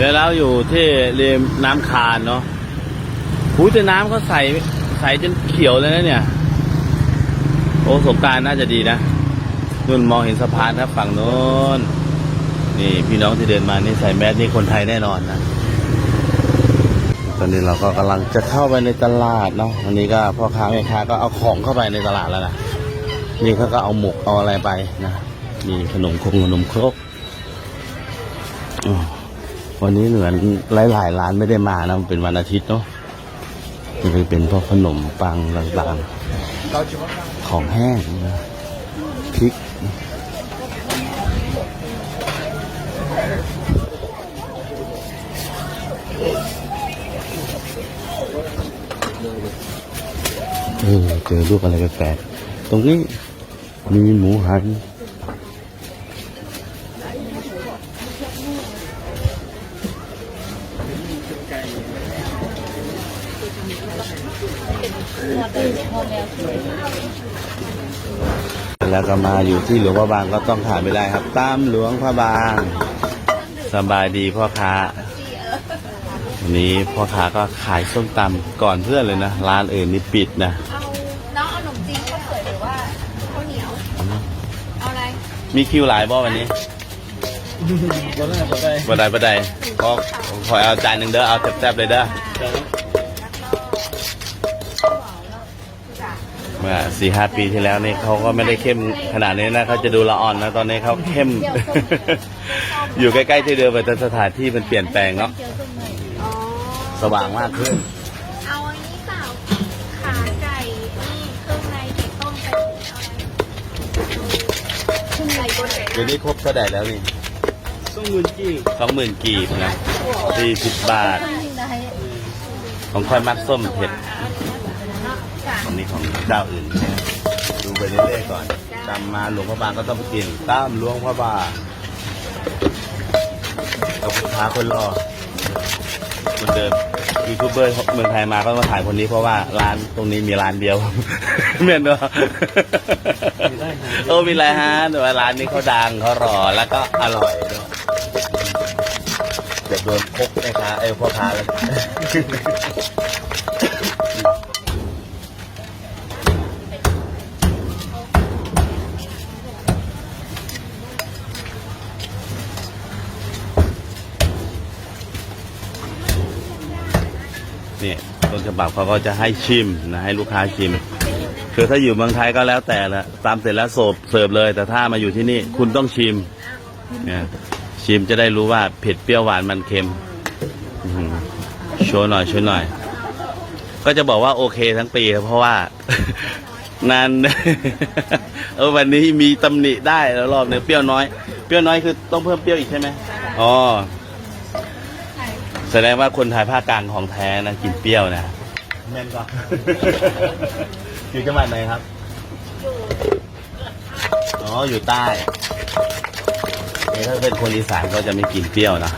เดี๋ยวเราอยู่ที่ริมน้ำคานเนาะหูแต่น้ำเขาใสใสจนเขียวเลยนะเนี่ย โอ้สงการน่าจะดีนะนุ่นมองเห็นสะพานครับฝั่งโน้น นี่พี่น้องที่เดินมานี่ใส่แมสนี่คนไทยแน่นอนนะ ตอนนี้เราก็กำลังจะเข้าไปในตลาดเนาะวันนี้ก็พ่อค้าแม่ค้าก็เอาของเข้าไปในตลาดแล้วนะนี่เขาก็เอาหมกเอาอะไรไปนะ มีขนมคงขนมครกอ๋อ วันนี้เหมือนหลายๆร้านไม่ได้มานะมันเป็นวันอาทิตย์เนาะนี่ก็เป็นพวกขนมปังต่างๆ ของแห้งนะพริกเออเจอรูปอะไรแปลกๆตรงนี้มีหมูหัน ก็มาอยู่ที่หลวงพระบางก็ต้องขาดไม่ได้ครับ ตามหลวงพระบางสบายดีพ่อค้าวันนี้พ่อค้าก็ขายส้มตำก่อนเพื่อนเลยนะ ร้านอื่นนี่ปิดนะเอาน้องเอาขนมจีนข้าวสวยหรือว่าข้าวเหนียวเอาอะไรมีคิวหลายบ่วันนี้บ่ได้บ่ได้บันไดบันไดขอขอเอาจานหนึ่งเด้อเอาแซ่บๆเลยเด้อ เมื่อสี่ห้าปีที่แล้วนี่เขาก็ไม่ได้เข้มขนาดนี้นะเขาจะดูละอ่อนนะ ตอนนี้เขาเข้ม อยู่ใกล้ๆที่เดิมแต่สถานที่มันเปลี่ยนแปลงเนาะเจอตรงไหนอ๋อสว่างมากขึ้น เอาอันนี้เปล่าขาไก่นี่เครื่องในไก่ต้มไก่เครื่องในบนไก่เดี๋ยวนี้ครบเท่าไหร่แล้วนี่ส่งเงินกี่สองหมื่นกีบนะสี่สิบบาท ของค่อยมักส้มเผ็ด อันนี้ของเจ้าอื่นนะดูไปเรื่อยๆก่อนจำมาหลวงพระบางก็ต้องไปกินตามหลวงพระบางเอาคุณค้าคนรอคนเดิมยูทูบเบอร์เมืองไทยมาก็มาถ่ายคนนี้เพราะว่าร้านตรงนี้มีร้านเดียว เมียนเนาะโอ้มีหลายฮานแต่ว่าร้านนี้เขาดังเขารอแล้วก็อร่อยด้วยเดี๋ยวโดนพกนะคะไอ้ยพ่อค้าแล้ว นฉบับเขาก็จะให้ชิมนะให้ลูกค้าชิม คือถ้าอยู่เมืองไทยก็แล้วแต่ละตามเสร็จแล้วเสิร์ฟเสิร์ฟเลย แต่ถ้ามาอยู่ที่นี่คุณต้องชิมเนี่ยชิมจะได้รู้ว่าเผ็ดเปรี้ยวหวานมันเค็มโชว์หน่อยโชว์หน่อย ก็จะบอกว่าโอเคทั้งปีครับเพราะว่านานเออวันนี้มีตำหนิได้แล้วรอบเนี้ยเปรี้ยวน้อย เปรี้ยวน้อยคือต้องเพิ่มเปรี้ยวอีกใช่ไหมอ๋อ แสดงว่าคนไทยภาคกลางของแท้นะกินเปรี้ยวนะแม่นก็อยู่จังหวัดไหนครับ อ๋อ อยู่ใต้นี่ถ้าเป็นคนอีสานก็จะไม่กินเปรี้ยวนะ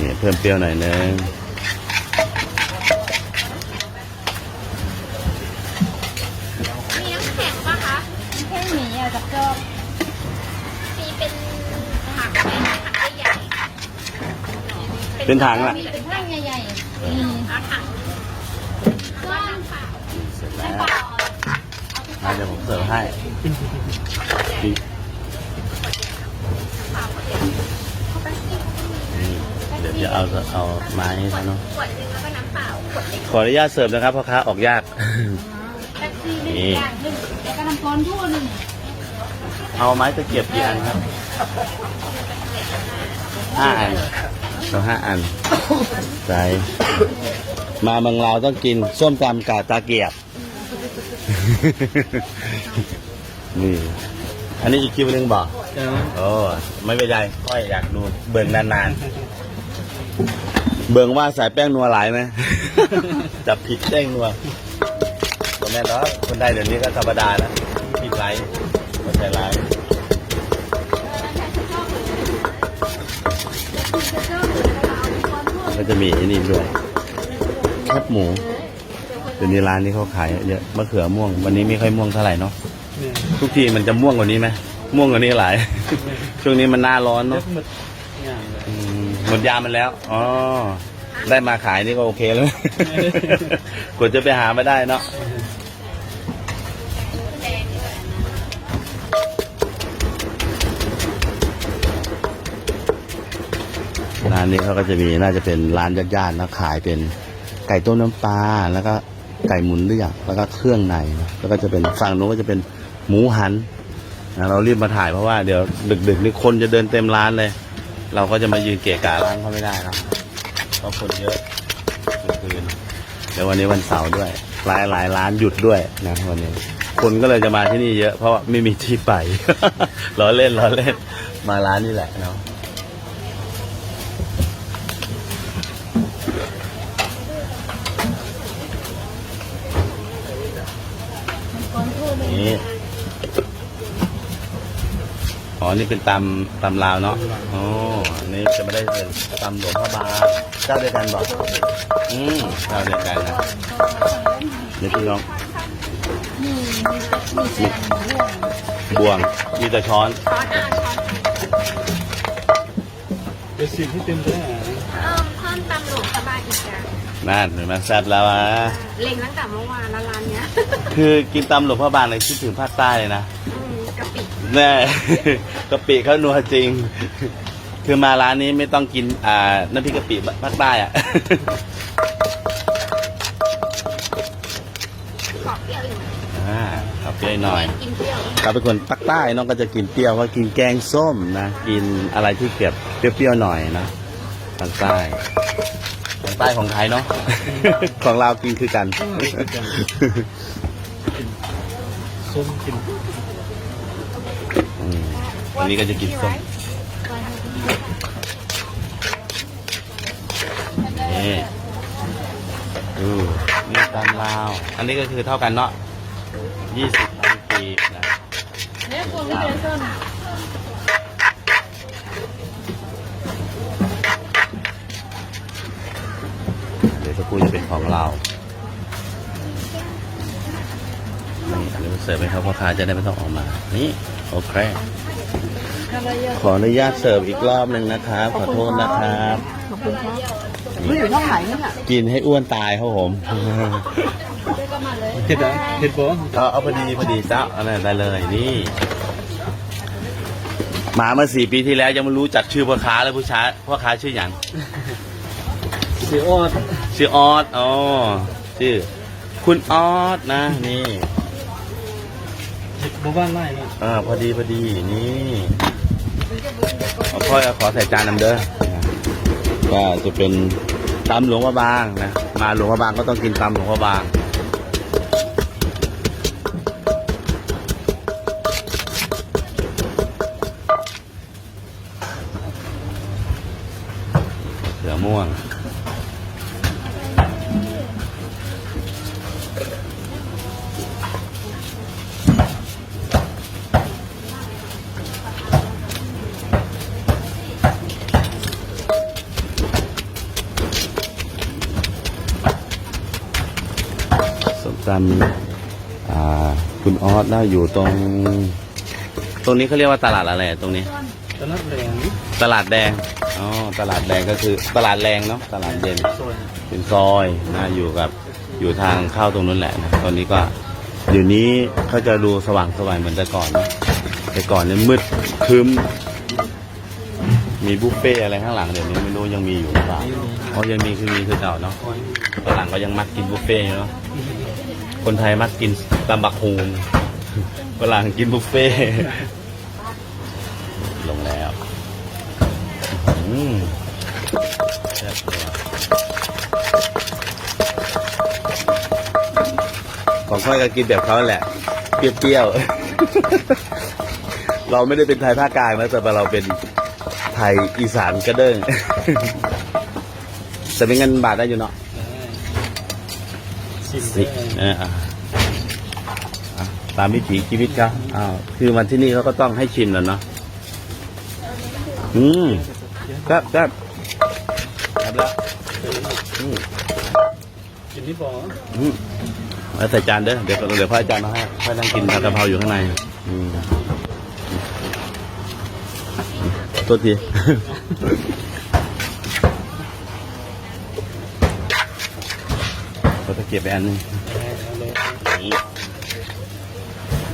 นี่เพิ่มเปรี้ยวหน่อยนึง กับจอบมีเป็นผักไหมผักใหญ่เป็นถังล่ะมีเป็นถังใหญ่ๆมีเอาถังว่างเปล่าเสร็จแล้วอะเดี๋ยวผมเสิร์ฟให้นี่นี่เดี๋ยวจะเอาเอาไม้ให้เขาเนาะขวดหนึงแล้วก็น้ำเปล่าขวดเล็กขออนุญาตเสิร์ฟนะครับพ่อค้าออกยากแท็กซี่นี่อย่างหนึ่งแล้วก็น้ำร้อนทั่วหนึ่ง เอาไม้ตะเกียบกี่อันครับห้าอันเอาห้าอันใจมาเมืองเราวต้องกินส้มตำกาตะเกียบ นี่ อันนี้อีกคิวหนึงบอกจ้าโอ้ไม่เป็นไรค่อยอยากดูเบิ่งนานๆ เบิ่งว่าใส่แป้งนัวหลายไหมจับผิดแป้งนัวก็แม่นแล้วคนไทยเดี๋ยวนี้ก็ธรรมดานะผิดไร ไม่ใช่ไรก็จะมีไอ้นี่ด้วยแคบหมูเดี๋ยวนี้ร้านนี้เขาขายเยอะมะเขือม่วง วันนี้ไม่ค่อยม่วงเท่าไหร่เนาะทุกทีมันจะม่วงกว่านี้ไหมม่วงกว่านี้หลาย ช่วงนี้มันหน้าร้อนเนาะหมดยามันแล้วอ๋อได้มาขายนี่ก็โอเคแล้วกว่าจะไปหาไม่ได้เนาะ ร้านนี้เขาก็จะมีน่าจะเป็นร้านญาติๆนะขายเป็นไก่ต้มน้ำปลาแล้วก็ไก่หมุนเลือกแล้วก็เครื่องในแล้วก็จะเป็นฝั่งนู้นก็จะเป็นหมูหันนะเรารีบมาถ่ายเพราะว่าเดี๋ยวดึกๆนี่คนจะเดินเต็มร้านเลย เราก็จะมายืนเกะกะร้านเขาไม่ได้นะเพราะคนเยอะคืนเดี๋ยววันนี้วันเสาร์ด้วย หลายหลายร้านหยุดด้วยนะวันนี้ คนก็เลยจะมาที่นี่เยอะ เพราะว่าไม่มีที่ไปล้อเล่นล้อเล่นมาร้านนี่แหละเนาะ นี่อ๋อ นี่เป็นตำตำลาวเนาะอ๋ออันนี้จะไม่ได้เป็นตำหลวงพระบางเจ้าเดียวกันบอกอืมเจ้าเดียวกันนะนี่พี่น้องมีมีมีเส้นหมูม่วงบวงมีแต่ช้อนช้อนอะช้อนเป็นสิ่งที่เต็มได้อะเอิ่มเพิ่มตำหลวงสบายอีกอย่าง นั่นเห็นไหมแซ่บแล้วอะเล็งตั้งแต่เมื่อวานแล้วร้านเนี้ยคือกินตำหลวงพระบางเลยคิดถึงภาคใต้เลยนะอืมกะปิแน่ กะปิเขานัวจริง คือมาร้านนี้ไม่ต้องกินอ่าน้ำพริกกะปิภาคใต้อะขอบเปรี้ยวอยู่ไหมอ่าขอบเปรี้ยวหน่อย กินเปรี้ยวเราเป็นคนภาคใต้น้องก็จะกินเปรี้ยวก็กินแกงส้มนะ กินอะไรที่เกี่ยวเปรี้ยวๆหน่อยนะภาคใต้ ภาคใต้ของไทยเนาะ ของเรากินคือกัน ส้มกินอืมอันนี้ก็จะกินส้มนี่ดูนี่ตามลาว อันนี้ก็คือเท่ากันเนาะยี่สิบตังกีบนะเนี่ยคุณไม่เป็นส้น สักครู่จะเป็นของเรานี่อันนี้เสิร์ฟให้เขาพ่อค้าจะได้ไม่ต้องออกมา นี่โอเคขออนุญาตเสิร์ฟอีกรอบหนึ่งนะครับ ขอโทษนะครับขอบคุณครับนี่อยู่ช่องไหนเนี่ยกินให้อ้วนตายครับผมก็มาเลยเห็ดอะเห็ดบ่เอาเอาพอดีพอดีเจ้าเอาได้เลยนี่มาเมื่อสี่ปีที่แล้วยังไม่รู้จักชื่อพ่อค้าเลยผู้ชายพ่อค้าชื่ออย่างเสียออด ชื่อออสอ๋อชื่อ คุณออสนะ นี่เห็ดบ่บ้านไร่นะอ่าพอดีพอดีนี่เอาค่อยเอาขอใส่จานนำเด้อก็จะเป็นตำหลวงพระบางนะมาหลวงพระบางก็ต้องกินตำหลวงพระบางเสือม่วง สมตำอ่าคุณออสน่าอยู่ตรง ตรงนี้เขาเรียกว่าตลาดอะไรอะตรงนี้ ตลาดแรงตลาดแดง อ๋อ ตลาดแดงก็คือตลาดแรงเนาะ ตลาดเย็นซอยเป็นซอยนะอยู่กับอยู่ทางเข้าตรงนู้นแหละนะตอนนี้ก็เดี๋ยวนี้เขาจะดูสว่างสว่างเหมือนแต่ก่อนนะแต่ก่อนเนี่ยมืดครึ้มมีบุฟเฟ่อะไรข้างหลังเดี๋ยวนี้ไม่รู้ยังมีอยู่หรือเปล่าอ๋อยังมีคือมีคือเก่าเนาะคอยฝรั่งก็ยังมักกินบุฟเฟ่ต์อยู่เนาะ คนไทยมักกินตำบักฮูงฝรั่งกินบุฟเฟ่ลงแล้วอืมแซ่บเลยของค่อยก็กินแบบเขาแหละ เปรี้ยวๆ เราไม่ได้เป็นไทยภาคกลางนะแต่เราเป็นไทยอีสานกระเด้งแต่เป็นเงินบาทได้อยู่เนาะ สิบสิเอออะอะตามวิถีชีวิตเขาอ้าวคือมันที่นี่เขาก็ต้องให้ชิมแล้วเนาะอืมครับครับครับแล้วอืมกินนี่บ่อืมเอาใส่จานเด้อเดี๋ยวเดี๋ยวพ่ออาจารย์มาให้พ่อนั่งกินผัดกะเพราอยู่ข้างในอืมตัวที เก็บไปอันนึง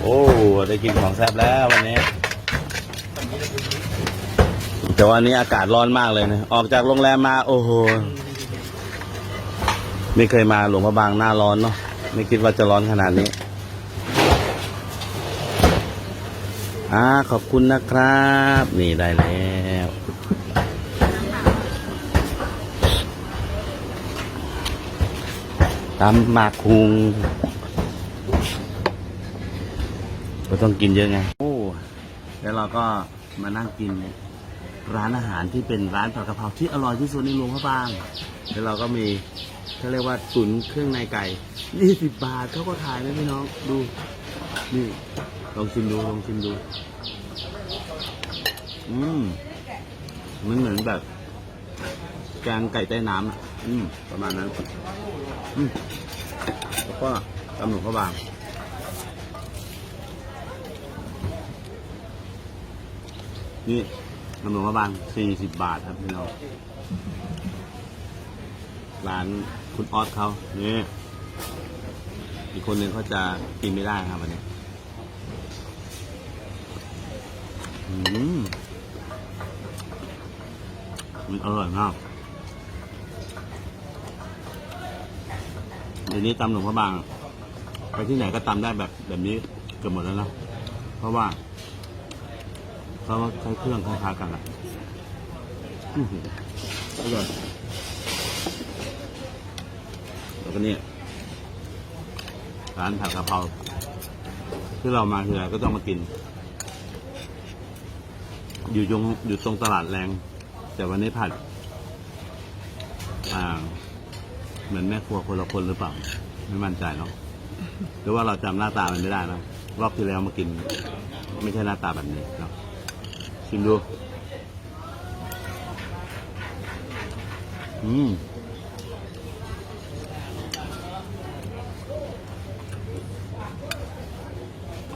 โอ้ได้กินของแซ่บแล้ววันนี้ แต่วันนี้อากาศร้อนมากเลยนะ ออกจากโรงแรมมาโอ้โห ไม่เคยมาหลวงพระบางหน้าร้อนเนาะ ไม่คิดว่าจะร้อนขนาดนี้อ่าขอบคุณนะครับ นี่ได้แล้ว ตำหมากคุงก็ต้องกินเยอะไง โอ้ แล้วเราก็มานั่งกินร้านอาหารที่เป็นร้านผัดกะเพราที่อร่อยที่สุดในหลวงพระบาง แล้วเราก็มีเขาเรียกว่าตุ๋นเครื่องในไก่ยี่สิบบาทเขาก็ขายนะพี่น้อง ดู นี่ ลองชิมดู ลองชิมดู อืม มันเหมือนแบบแกงไก่ใต้น้ำอะ อืม ประมาณนั้น อืม แล้วก็ตำหนุพระบางนี่ตำหนุพระบางสี่สิบบาทครับพี่น้องร้านคุณออสเขานี่อีกคนหนึ่งเขาจะกินไม่ได้ครับวันนี้อืมมันอร่อยมาก เดี๋ยวนี้ตำหลวงพระบาง ไปที่ไหนก็ตำได้แบบแบบนี้เกือบหมดแล้วนะเพราะว่าเขาใช้เครื่องคล้ายๆกันอะอือหืออร่อยแล้วก็เนี่ยร้านผัดกะเพราที่เรามาทีไรก็ต้องมากิน อยู่ตรงอยู่ตรงตลาดแรง แต่วันนี้ผัดอ่า เหมือนแม่ครัวคนละคนหรือเปล่า ไม่มั่นใจเนาะหรือว่าเราจำหน้าตามันไม่ได้นะรอบที่แล้วมากิน ไม่ใช่หน้าตาแบบนี้เนาะชิมดู อืม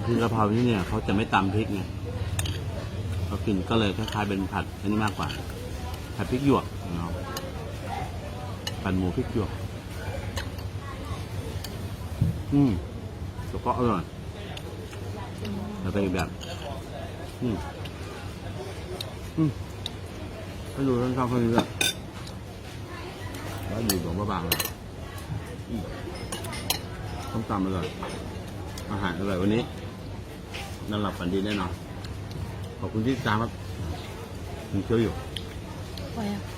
คือกะเพราที่เนี่ยเขาจะไม่ตำพริกไงเขากินก็เลยคล้ายๆเป็นผัดอันนี้มากกว่าผัดพริกหยวกเนาะผัดหมูพริกหยวก อืมแล้วก็อร่อยแล้วเป็นอีกแบบ อืมอืมให้ดูท่านชอบคนนี้ด้วยแล้วอยู่หลวงพระบางเลยอืมต้มตำอร่อยอาหารอร่อยวันนี้นอนหลับฝันดีแน่นอนขอบคุณที่ตามครับคุณเชียวอยู่ไปอะ